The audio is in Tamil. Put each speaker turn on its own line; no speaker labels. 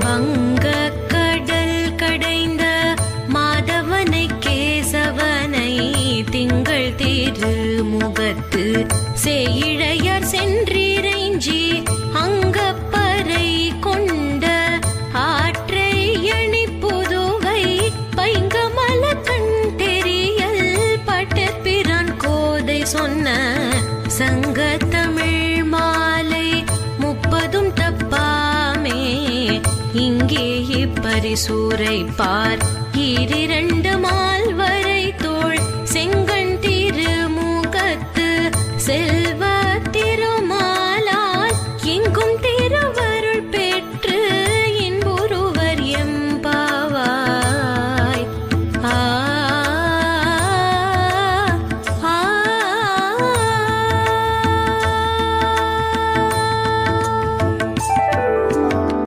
வங்க கடல் கடைந்த மாதவனை கேசவனை திங்கள் சென்றிரைஞ்சி அங்கப்பறை கொண்ட ஆற்றை அணி புதுவை பைங்கமல கண் தெரியல் பட்டப்பிரான் கோதை சொன்ன சங்கத்தமிழ் இங்கே இப்பரிசூரை பார். ஈரிரண்டு மால் வரை தோள் செங்கண் திருமுகத்து செல்வ